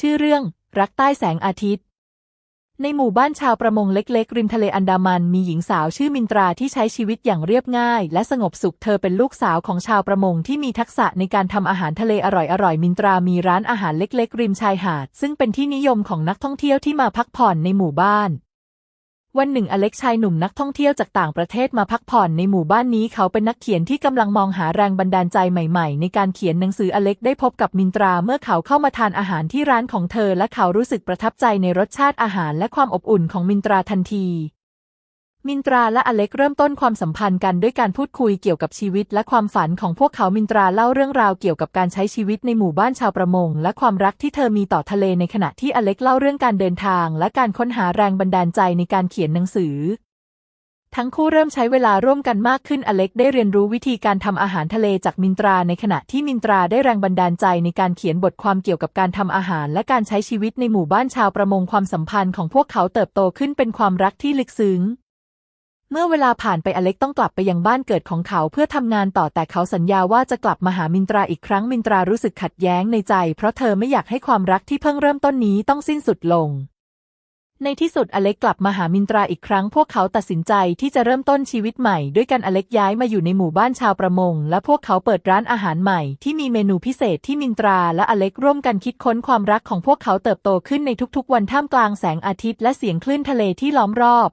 ชื่อเรื่อง รักใต้แสงอาทิตย์ ในหมู่บ้านชาวประมงเล็กๆ ริมทะเลอันดามันมีหญิงสาวชื่อมินตราที่ใช้ชีวิตอย่างเรียบง่าย และสงบสุขเธอเป็นลูกสาวของชาวประมงที่มีทักษะในการทำอาหารทะเลอร่อยๆมินตรามีร้านอาหารเล็ก ๆ ริมชายหาด ซึ่งเป็นที่นิยมของนักท่องเที่ยวที่มาพักผ่อนในหมู่บ้าน วันหนึ่งอเล็กชายหนุ่มนักท่องเที่ยวจากต่างประเทศมาพักผ่อนในหมู่บ้านนี้เขาเป็นนักเขียนที่กำลังมองหาแรงบันดาลใจใหม่ๆ ในการเขียนหนังสืออเล็กได้พบกับมินตราเมื่อเขาเข้ามาทานอาหารที่ร้านของเธอ และเขารู้สึกประทับใจในรสชาติอาหารและความอบอุ่นของมินตราทันที มินตราและอเล็กเริ่มต้นความสัมพันธ์กันด้วยการพูดคุยเกี่ยวกับชีวิตและความฝันของพวกเขา มินตราเล่าเรื่องราวเกี่ยวกับการใช้ชีวิตในหมู่บ้านชาวประมง และความรักที่เธอมีต่อทะเลในขณะที่อเล็กเล่าเรื่องการเดินทาง และการค้นหาแรงบันดาลใจในการเขียนหนังสือ ทั้งคู่เริ่มใช้เวลาร่วมกันมากขึ้น อเล็กได้เรียนรู้วิธีการทำอาหารทะเลจากมินตรา ในขณะที่มินตราได้แรงบันดาลใจในการเขียนบทความเกี่ยวกับการทำอาหาร และการใช้ชีวิตในหมู่บ้านชาวประมง ความสัมพันธ์ของพวกเขาเติบโตขึ้นเป็นความรักที่ลึกซึ้ง เมื่อเวลาผ่านไปอเล็กต้องกลับไปยังบ้านเกิดของเขาเพื่อทำงานต่อแต่เขาสัญญาว่าจะกลับมาหามินตราอีกครั้งมินตรารู้สึกขัดแย้งในใจ เพราะเธอไม่อยากให้ความรักที่เพิ่งเริ่มต้นนี้ต้องสิ้นสุดลง ในที่สุดอเล็กกลับมาหามินตราอีกครั้ง พวกเขาตัดสินใจที่จะเริ่มต้นชีวิตใหม่ ด้วยกันอเล็กย้ายมาอยู่ในหมู่บ้านชาวประมง และพวกเขาเปิดร้านอาหารใหม่ที่มีเมนูพิเศษที่มินตราและอเล็กร่วมกันคิดค้นความรักของพวกเขาเติบโตขึ้นในทุกๆ วันท่ามกลางแสงอาทิตย์และเสียงคลื่นทะเลที่ล้อมรอบ